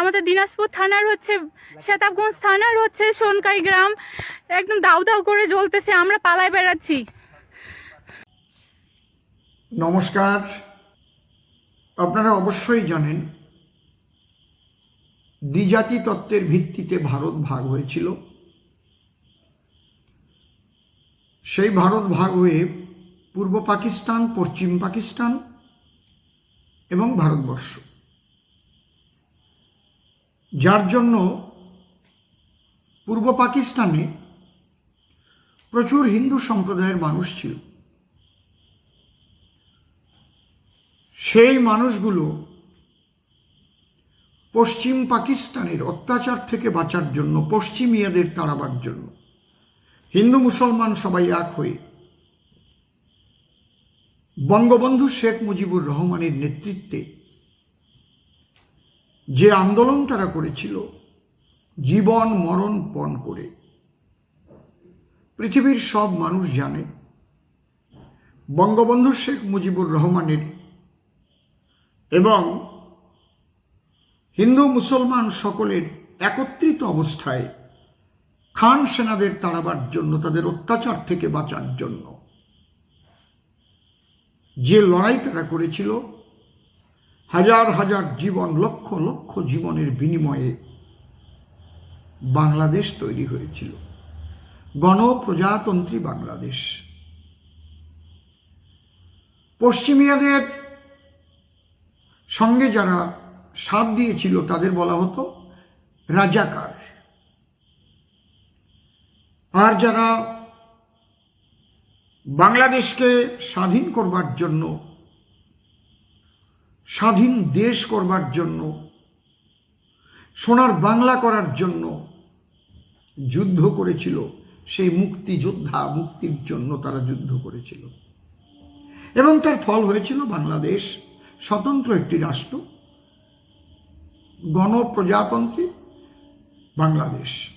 আমাদের দিনাজপুর থানার হচ্ছে সেতাবগঞ্জ থানার হচ্ছে সোনকাই গ্রাম। একদম দাউ দাউ করে জ্বলতেছে, আমরা পালায় বেড়াচ্ছি। নমস্কার। আপনারা অবশ্যই জানেন, দ্বিজাতি তত্ত্বের ভিত্তিতে ভারত ভাগ হয়েছিল। সেই ভারত ভাগ হয়ে পূর্ব পাকিস্তান, পশ্চিম পাকিস্তান এবং ভারতবর্ষ। যার জন্য পূর্ব পাকিস্তানে প্রচুর হিন্দু সম্প্রদায়ের মানুষ ছিল। সেই মানুষগুলো পশ্চিম পাকিস্তানের অত্যাচার থেকে বাঁচার জন্য, পশ্চিমিয়াদের তাড়াবার জন্য, হিন্দু মুসলমান সবাই এক হয়ে বঙ্গবন্ধু শেখ মুজিবুর রহমানের নেতৃত্বে যে আন্দোলন তারা করেছিল, জীবন মরণ পণ করে। পৃথিবীর সব মানুষ জানে, বঙ্গবন্ধু শেখ মুজিবুর রহমানের এবং হিন্দু মুসলমান সকলের একত্রিত অবস্থায় খান সেনাদের তাড়াবার জন্য, তাদের অত্যাচার থেকে বাঁচার জন্য যে লড়াই তারা করেছিল হাজার হাজার জীবন, লক্ষ লক্ষ জীবনের বিনিময়ে বাংলাদেশ তৈরি হয়েছিল। গণপ্রজাতন্ত্রী বাংলাদেশ। পশ্চিমিয়াদের সঙ্গে যারা সাথ দিয়েছিল, তাদের বলা হতো রাজাকার। আর যারা বাংলাদেশকে স্বাধীন করবার জন্য স্বাধীন দেশ করবার জন্য, সোনার বাংলা করার জন্য যুদ্ধ করেছিল। সেই মুক্তিযোদ্ধা মুক্তির জন্য তারা যুদ্ধ করেছিল। এবং তার ফল হয়েছিল বাংলাদেশ স্বতন্ত্র একটি রাষ্ট্র, গণপ্রজাতন্ত্রী বাংলাদেশ।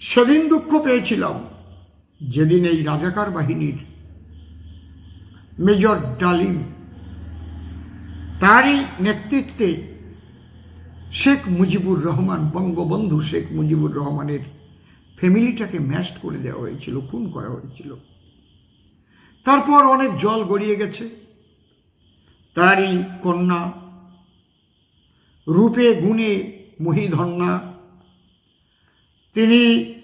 সেদিন দুঃখ পেয়েছিলাম, যেদিন এই রাজাকার বাহিনীর মেজর ডালিম। তারই নেতৃত্বে শেখ মুজিবুর রহমান, বঙ্গবন্ধু শেখ মুজিবুর রহমানের ফ্যামিলিটাকে ম্যাস্ট করে দেওয়া হয়েছিল, খুন করা হয়েছিল। তারপর অনেক জল গড়িয়ে গেছে। তারই কন্যা, রূপে গুণে মহিধন্যা, তিনি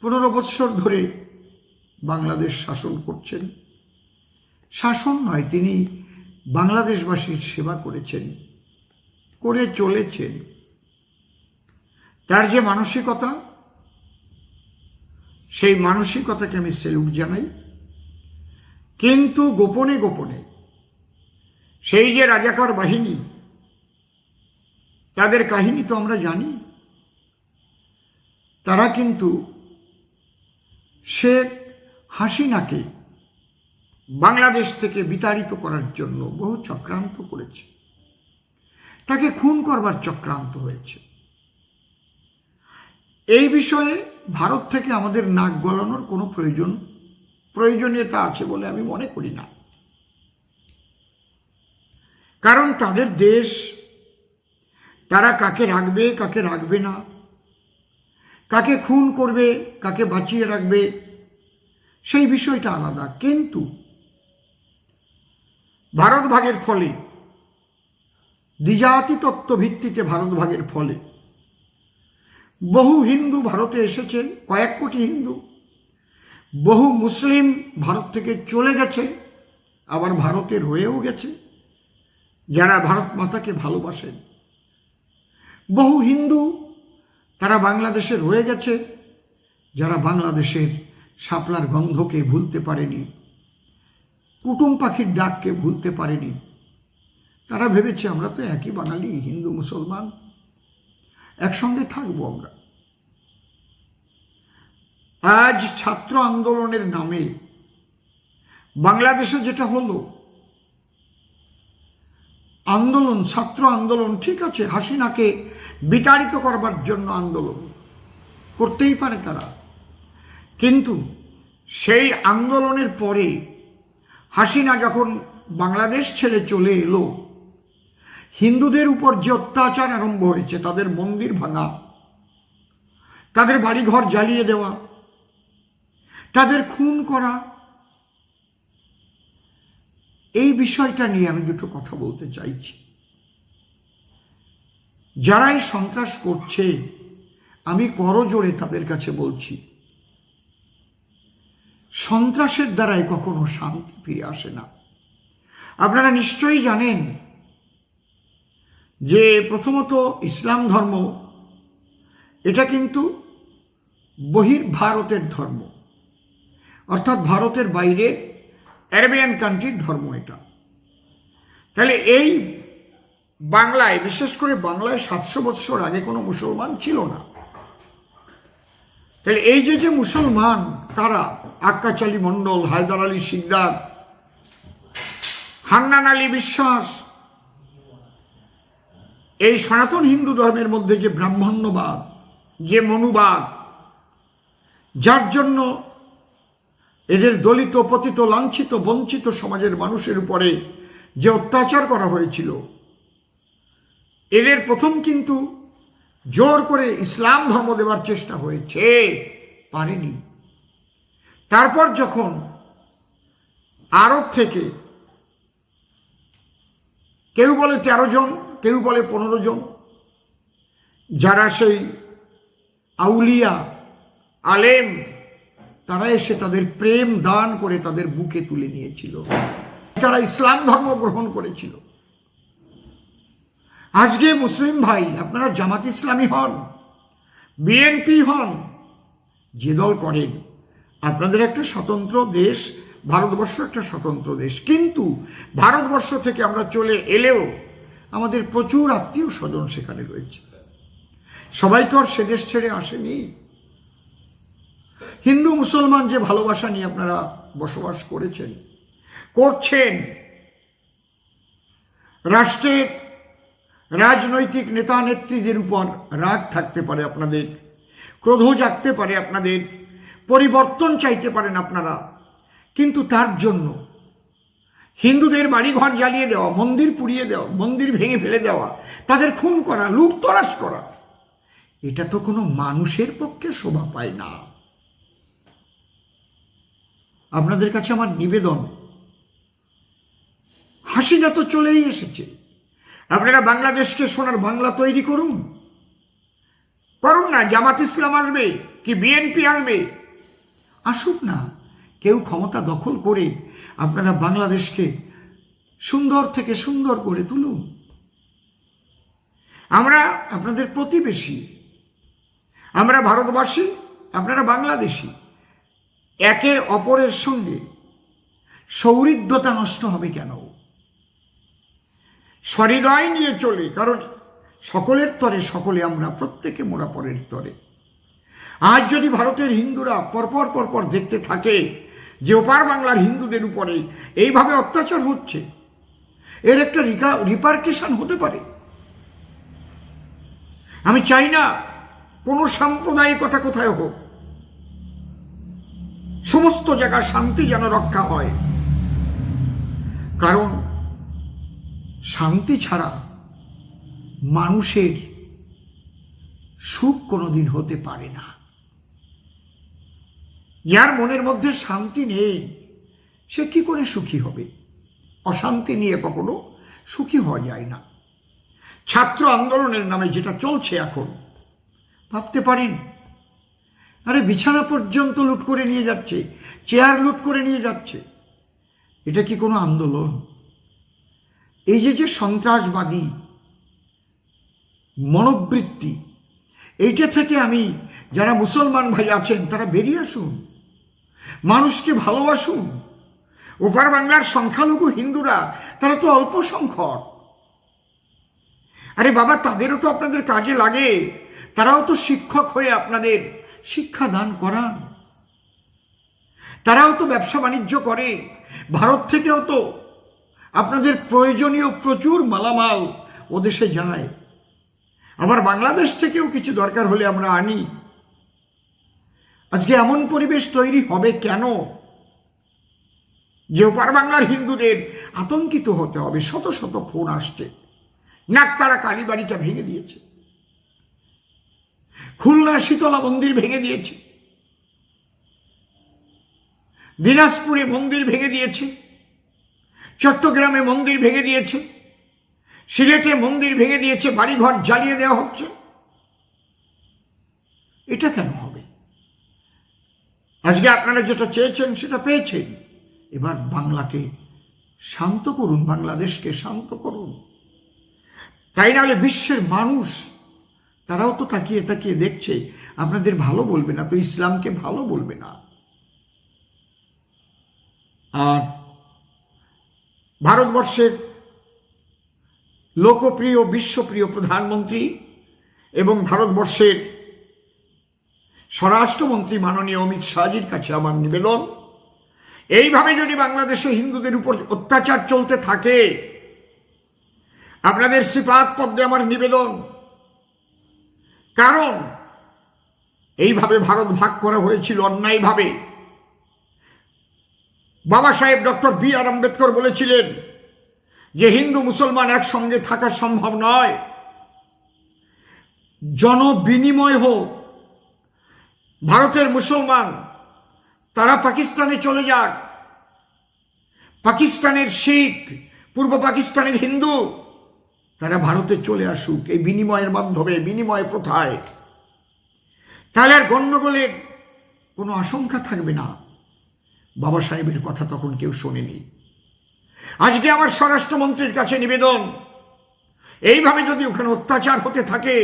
পনেরো বৎসর ধরে বাংলাদেশ শাসন করছেন। শাসন নয়, তিনি বাংলাদেশবাসীর সেবা করেছেন, করে চলেছেন। তার যে মানসিকতা, সেই মানসিকতাকে আমি সেলুট জানাই। কিন্তু গোপনে গোপনে সেই যে রাজাকার বাহিনী, তাদের কাহিনী তো আমরা জানি। তারা কিন্তু শেখ হাসিনাকে বাংলাদেশ থেকে বিতাড়িত করার জন্য বহু চক্রান্ত করেছে। তাকে খুন করবার চক্রান্ত হয়েছে। এই বিষয়ে ভারত থেকে আমাদের নাক গলানোর কোনো প্রয়োজন, প্রয়োজনীয়তা আছে বলে আমি মনে করি না। কারণ তাদের দেশ, তারা কাকে রাখবে কাকে রাখবে না, কাকে খুন করবে, কাকে বাঁচিয়ে রাখবে, সেই বিষয়টা আলাদা। কিন্তু ভারত ভাগের ফলে দ্বিজাতি তত্ত্ব ভিত্তিতে ভারত ভাগের ফলে। বহু হিন্দু ভারতে এসেছে, কয়েক কোটি হিন্দু। বহু মুসলিম ভারত থেকে চলে গেছে, আবার ভারতে রয়েও গেছে, যারা ভারত মাতাকে ভালোবাসেন বহু হিন্দু তারা বাংলাদেশে রয়ে গেছে, যারা বাংলাদেশের শাপলার গন্ধকে ভুলতে পারেনি। কুটুম পাখির ডাককে ভুলতে পারেনি। তারা ভেবেছে, আমরা তো একই বাঙালি, হিন্দু, মুসলমান। একসঙ্গে থাকব আমরা। আজ ছাত্র আন্দোলনের নামে বাংলাদেশে যেটা হলো, আন্দোলন, ছাত্র আন্দোলন, ঠিক আছে, হাসিনাকে বিতাড়িত করবার জন্য আন্দোলন, করতেই পারে তারা। কিন্তু সেই আন্দোলনের পরে হাসিনা যখন বাংলাদেশ ছেড়ে চলে এলো, হিন্দুদের উপর যে অত্যাচার আরম্ভ হয়েছে, তাদের মন্দির ভাঙা, তাদের বাড়িঘর জ্বালিয়ে দেওয়া, তাদের খুন করা, এই বিষয়টা নিয়ে আমি দুটো কথা বলতে চাইছি। যারা এই সন্ত্রাস করছে, আমি করজোড়ে তাদের কাছে বলছি সন্ত্রাসের দ্বারাই কখনো শান্তি ফিরে আসে না। আপনারা নিশ্চয়ই জানেন যে প্রথমত ইসলাম ধর্ম, এটা কিন্তু বহির ভারতের ধর্ম। অর্থাৎ ভারতের বাইরে অ্যারেবিয়ান কান্ট্রির ধর্ম এটা। তাহলে এই বাংলায়, বিশেষ করে বাংলায় সাতশো বৎসর আগে কোনো মুসলমান ছিল না। তাহলে এই যে যে মুসলমান, তারা আক্কাচ আলী মণ্ডল, হায়দার আলী সিকদার হান্নান আলী বিশ্বাস। এই সনাতন হিন্দু ধর্মের মধ্যে যে ব্রাহ্মণ্যবাদ, যে মনুবাদ, যার জন্য এদের দলিত, পতিত, লাঞ্ছিত, বঞ্চিত সমাজের মানুষের উপরে যে অত্যাচার করা হয়েছিল, এদের প্রথম কিন্তু জোর করে ইসলাম ধর্ম দেওয়ার চেষ্টা হয়েছে, পারেনি। তারপর যখন আরব থেকে কেউ বলে তেরো জন, কেউ বলে পনেরো জন, যারা সেই আউলিয়া, আলেম, তারা এসে তাদের প্রেম দান করে তাদের বুকে তুলে নিয়েছিল। তারা ইসলাম ধর্ম গ্রহণ করেছিল। আজকে মুসলিম ভাই, আপনারা জামাত ইসলামী হন, বিএনপি হন, যে দল করেন আপনাদের একটা স্বতন্ত্র দেশ, ভারতবর্ষ একটা স্বতন্ত্র দেশ। কিন্তু ভারতবর্ষ থেকে আমরা চলে এলেও আমাদের প্রচুর আত্মীয় স্বজন সেখানে রয়েছে। সবাই তো আর সে দেশ ছেড়ে আসেনি। হিন্দু, মুসলমান যে ভালোবাসা নিয়ে আপনারা বসবাস করেছেন, করছেন, রাষ্ট্রের রাজনৈতিক নেতা নেত্রীদের উপর রাগ থাকতে পারে আপনাদের ক্রোধ জাগতে পারে আপনাদের পরিবর্তন চাইতে পারেন আপনারা। কিন্তু তার জন্য হিন্দুদের বাড়িঘর জ্বালিয়ে দেওয়া, মন্দির পুড়িয়ে দেওয়া, মন্দির ভেঙে ফেলে দেওয়া, তাদের খুন করা, লুটতরাজ করা, এটা তো কোনো মানুষের পক্ষে শোভা পায় না। আপনাদের কাছে আমার নিবেদন, হাসিনা তো চলেই এসেছে। আপনারা বাংলাদেশকে সোনার বাংলা তৈরি করুন। করুন না, জামাত ইসলাম আসবে কি, বিএনপি আসবে? আসুক না। কেউ ক্ষমতা দখল করে আপনারা বাংলাদেশকে সুন্দর থেকে সুন্দর করে তুলুন। আমরা আপনাদের প্রতিবেশী। আমরা ভারতবাসী, আপনারা বাংলাদেশি। একে অপরের সঙ্গে সৌহৃদ্যতা নষ্ট হবে কেন? সহৃদয় নিয়ে চলে, কারণ সকলের তরে সকলে আমরা, প্রত্যেকে মোরা পরের তরে। আজ যদি ভারতের হিন্দুরা পরপর পরপর দেখতে থাকে যে ওপার বাংলার হিন্দুদের উপরে এইভাবে অত্যাচার হচ্ছে, এর একটা রিপার্কেশন হতে পারে। আমি চাই না কোনো সাম্প্রদায়িকতা কোথায় হোক। সমস্ত জায়গায় শান্তি যেন রক্ষা হয়। কারণ শান্তি ছাড়া মানুষের সুখ কোনোদিন হতে পারে না। যার মনের মধ্যে শান্তি নেই, সে কি করে সুখী হবে? অশান্তি নিয়ে কখনো সুখী হওয়া যায় না। ছাত্র আন্দোলনের নামে যেটা চলছে এখন, ভাবতে পারেন? আরে বিছানা পর্যন্ত লুট করে নিয়ে যাচ্ছে, চেয়ার লুট করে নিয়ে যাচ্ছে। এটা কি কোনো আন্দোলন? এই যে যে সন্ত্রাসবাদী, মনোবৃত্তি, এইটা থেকে আমি, যারা মুসলমান ভাই আছেন, তারা বেরিয়ে আসুন। মানুষকে ভালোবাসুন। ওপার বাংলার সংখ্যালঘু হিন্দুরা, তারা তো অল্প সংখ্যক। আরে বাবা, তাদেরও তো আপনাদের কাজে লাগে। তারাও তো শিক্ষক হয়ে আপনাদের শিক্ষা দান করান। তারাও তো ব্যবসা বাণিজ্য করে। ভারত থেকেও তো আপনাদের প্রয়োজনীয় প্রচুর মালামাল ও দেশে যায়। আবার বাংলাদেশ থেকেও কিছু দরকার হলে আমরা আনি। আজকে এমন পরিবেশ তৈরি হবে কেন? যে ওপার বাংলার হিন্দুদের আতঙ্কিত হতে হবে। শত শত ফোন আসছে। নাক নাকতারা কালীবাড়িটা ভেঙে দিয়েছে। খুলনা শীতলা মন্দির ভেঙে দিয়েছে। দিনাজপুরে মন্দির ভেঙে দিয়েছে। চট্টগ্রামে মন্দির ভেঙে দিয়েছে। সিলেটে মন্দির ভেঙে দিয়েছে। বাড়িঘর জ্বালিয়ে দেওয়া হচ্ছে। এটা কেন হবে? আজকে আপনারা যেটা চেয়েছেন সেটা পেয়েছেন। এবার বাংলাকে শান্ত করুন, বাংলাদেশকে শান্ত করুন। তাই নাহলে বিশ্বের মানুষ, তারাও তো তাকিয়ে তাকিয়ে দেখছে, আপনাদের ভালো বলবে না তো, ইসলামকে ভালো বলবে না। আর ভারতবর্ষের লোকপ্রিয়, বিশ্বপ্রিয় প্রধানমন্ত্রী এবং ভারতবর্ষের স্বরাষ্ট্রমন্ত্রী মাননীয় অমিত শাহজির কাছে আমার নিবেদন, এইভাবে যদি বাংলাদেশে হিন্দুদের উপর অত্যাচার চলতে থাকে, আপনাদের সিপাত পদ্মে আমার নিবেদন। কারণ, এইভাবে ভারত ভাগ করা হয়েছিল অন্যায়ভাবে। বাবা সাহেব ডক্টর বি আর আম্বেদকর বলেছিলেন যে হিন্দু মুসলমান একসঙ্গে থাকা সম্ভব নয়। জনবিনিময় হোক ভারতের মুসলমান, তারা পাকিস্তানে চলে যাক। পাকিস্তানের শিখ, পূর্ব পাকিস্তানের হিন্দু, তারা ভারতে চলে আসুক, এই বিনিময়ের মাধ্যমে, বিনিময় প্রথায়। তাহলে আর গণ্ডগোলের কোনো আশঙ্কা থাকবে না। বাবা সাহেবের কথা তখন কেউ শোনেনি। আজকে আমার স্বরাষ্ট্রমন্ত্রীর কাছে নিবেদন, এইভাবে যদি ওখানে অত্যাচার হতে থাকে,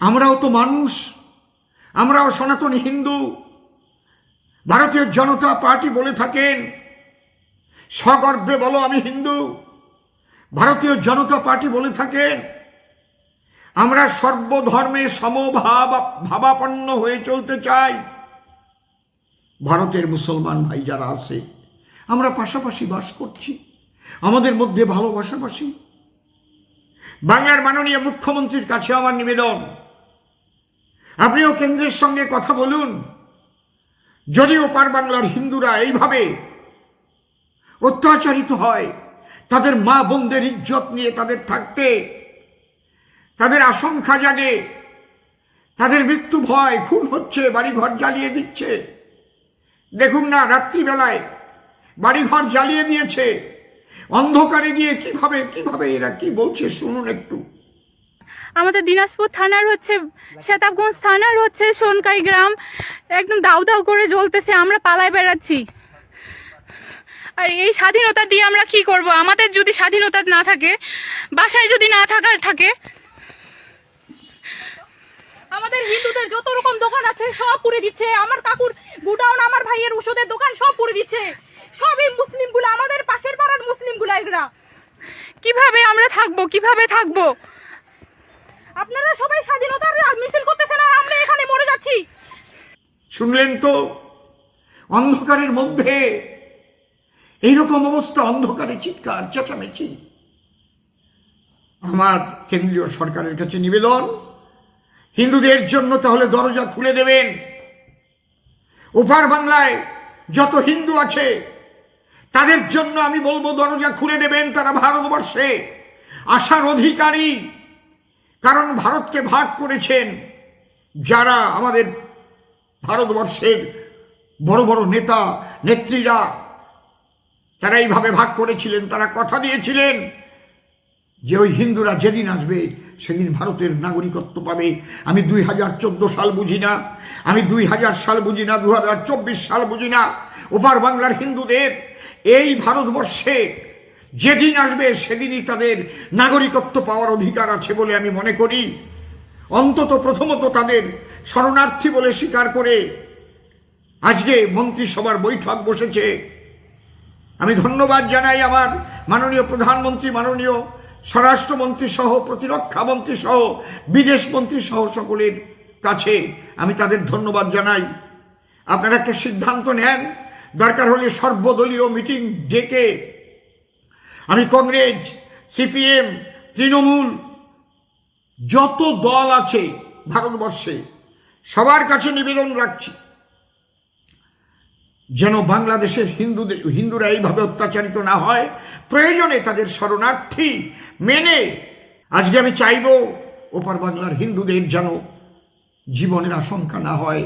আমরাও তো মানুষ আমরাও সনাতন হিন্দু। ভারতীয় জনতা পার্টি বলে থাকেন সগর্বে বলো আমি হিন্দু। ভারতীয় জনতা পার্টি বলে থাকেন, আমরা সর্বধর্মে সমভাব, ভাবাপন্ন হয়ে চলতে চাই। ভারতের মুসলমান ভাই যারা আছে, আমরা পাশাপাশি বাস করছি, আমাদের মধ্যে ভালোবাসাবাসি। বাংলার মাননীয় মুখ্যমন্ত্রীর কাছে আমার নিবেদন আপনিও কেন্দ্রের সঙ্গে কথা বলুন। যদিও পার বাংলার হিন্দুরা এইভাবে অত্যাচারিত হয়, তাদের মা বোনদের ইজ্জত নিয়ে তাদের থাকতে, তাদের আশঙ্কা জাগে, তাদের মৃত্যু ভয়, খুন হচ্ছে, বাড়িঘর জ্বালিয়ে দিচ্ছে। দেখুন না, রাত্রিবেলায় বাড়িঘর জ্বালিয়ে দিয়েছে। অন্ধকারে গিয়ে কীভাবে কীভাবে এরা কি বলছে, শুনুন একটু। আমাদের দিনাজপুর থানার হচ্ছে, সেতাবগঞ্জ থানার হচ্ছে সোনকাই গ্রাম। একদম দাউ দাউ করে জ্বলতেছে, আমরা পালায় বেড়াচ্ছি। আর এই স্বাধীনতা দিয়ে আমরা কি করব? আমাদের যদি স্বাধীনতা না থাকে, বাসায় যদি না থাকার থাকে, আমাদের হিন্দুদের যত রকম দোকান আছে, সব পুড়ে দিচ্ছে। আমার কাকুর গুডাউন, আমার ভাইয়ের ওষুধের দোকান সব পুড়ে দিচ্ছে। সবই মুসলিমগুলো আমাদের পাশের পাড়ার মুসলিমগুলা এগুলা। কীভাবে আমরা থাকব? কীভাবে থাকব? আপনারা সবাই স্বাধীনতার মিছিল করতেছেন আর আমরা এখানে মরে যাচ্ছি। শুনলেন তো? অন্ধকারের মধ্যে এইরকম অবস্থা, অন্ধকারে চিৎকার, চেঁচামেচি। আমার কেন্দ্রীয় সরকারের কাছে নিবেদন, হিন্দুদের জন্য তাহলে দরজা খুলে দেবেন। ওপার বাংলায় যত হিন্দু আছে, তাদের জন্য আমি বলব দরজা খুলে দেবেন তারা ভারতবর্ষে। আসার অধিকারী কারণ ভারতকে ভাগ করেছেন যারা আমাদের ভারতবর্ষের বড় বড় নেতা, নেত্রীরা, তারা এইভাবে ভাগ করেছিলেন, তারা কথা দিয়েছিলেন যে ওই হিন্দুরা যেদিন আসবে, সেদিন ভারতের নাগরিকত্ব পাবে। আমি দুই হাজার চোদ্দ সাল বুঝি না। আমি দুই হাজার সাল বুঝি না দু হাজার চব্বিশ সাল বুঝি না। ওপার বাংলার হিন্দুদের এই ভারতবর্ষে যেদিন আসবে, সেদিনই তাদের নাগরিকত্ব পাওয়ার অধিকার আছে বলে আমি মনে করি। অন্তত প্রথমত তাদের শরণার্থী বলে স্বীকার করে আজকে মন্ত্রিসভার বৈঠক বসেছে। আমি ধন্যবাদ জানাই আমার মাননীয় প্রধানমন্ত্রী, মাননীয় স্বরাষ্ট্রমন্ত্রী সহ, প্রতিরক্ষা মন্ত্রী সহ, বিদেশ মন্ত্রী সহ সকলের কাছে আমি তাদের ধন্যবাদ জানাই। আপনারা একটা সিদ্ধান্ত নেন, দরকার হলে সর্বদলীয় মিটিং ডেকে আমি কংগ্রেস, সিপিএম, তৃণমূল, যত দল আছে ভারতবর্ষে, সবার কাছে নিবেদন রাখছি, যেন বাংলাদেশের হিন্দুদের, হিন্দুরা এইভাবে অত্যাচারিত না হয়। প্রয়োজনে তাদের শরণার্থী মেনে আজকে আমি চাইব ওপার বাংলার হিন্দুদের যেন জীবনের আশঙ্কা না হয়,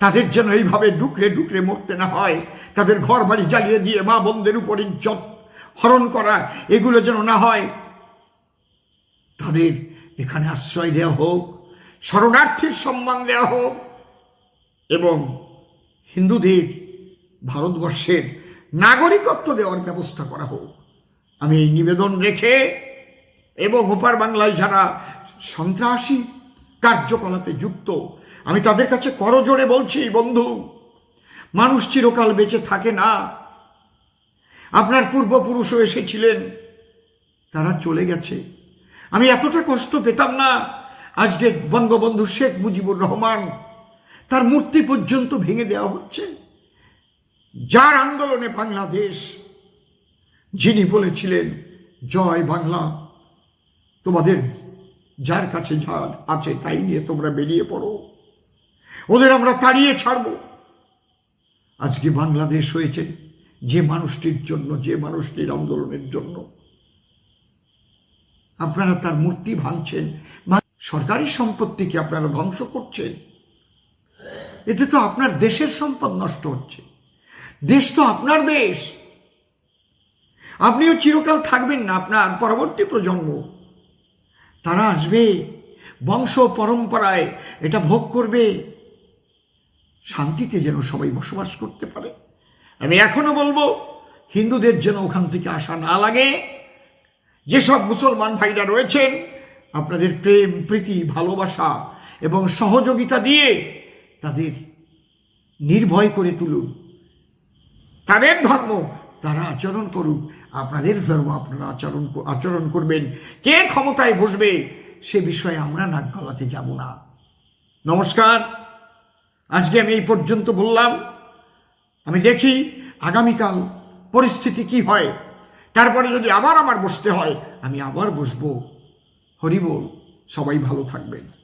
তাদের যেন এইভাবে ডুকরে ডুকরে মরতে না হয়, তাদের ঘর বাড়ি জ্বালিয়ে দিয়ে মা বোনদের উপর ইজ্জত হরণ করা, এগুলো যেন না হয়। তাদের এখানে আশ্রয় দেওয়া হোক, শরণার্থীর সম্মান দেওয়া হোক এবং হিন্দুদের, ভারতবর্ষের নাগরিকত্ব দেওয়ার ব্যবস্থা করা হোক। আমি এই নিবেদন রেখে এবং ওপার বাংলায় যারা সন্ত্রাসী কার্যকলাপে যুক্ত, আমি তাদের কাছে করজোড়ে বলছি, বন্ধু, মানুষ চিরকাল বেঁচে থাকে না। আপনার পূর্বপুরুষও এসেছিলেন। তারা চলে গেছে। আমি এতটা কষ্ট পেতাম না। আজকে বঙ্গবন্ধু শেখ মুজিবুর রহমান তার মূর্তি পর্যন্ত ভেঙে দেওয়া হচ্ছে। যার আন্দোলনে বাংলাদেশ, যিনি বলেছিলেন, জয় বাংলা, তোমাদের যার কাছে যা আছে তাই নিয়ে তোমরা বেরিয়ে পড়ো। ওদের আমরা তাড়িয়ে ছাড়ব। আজকে বাংলাদেশ হয়েছে। যে মানুষটির জন্য, যে মানুষটির আন্দোলনের জন্য। আপনারা তার মূর্তি ভাঙছেন সরকারি সম্পত্তিকে আপনারা ধ্বংস করছেন। এতে তো আপনার দেশের সম্পদ নষ্ট হচ্ছে। দেশ তো আপনার দেশ। আপনিও চিরকাল থাকবেন না আপনার পরবর্তী প্রজন্ম। তারা আসবে, বংশ পরম্পরায় এটা ভোগ করবে। শান্তিতে যেন সবাই বসবাস করতে পারে। আমি এখনও বলব, হিন্দুদের যেন ওখান থেকে আসা না লাগে। যেসব মুসলমান ভাইরা রয়েছেন, আপনাদের প্রেম, প্রীতি, ভালোবাসা এবং সহযোগিতা দিয়ে তাদের নির্ভয় করে তুলুন। তাদের ধর্ম তারা আচরণ করুক, আপনাদের ধর্ম আপনারা আচরণ আচরণ করবেন। কে ক্ষমতায় বসবে সে বিষয়ে আমরা নাক গলাতে যাব না। নমস্কার। আজকে আমি এই পর্যন্ত বললাম। আমি দেখি আগামীকাল পরিস্থিতি কি হয়। তারপরে যদি আবার আমার বসতে হয়, আমি আবার বসবো। হরিবোল সবাই ভালো থাকবেন।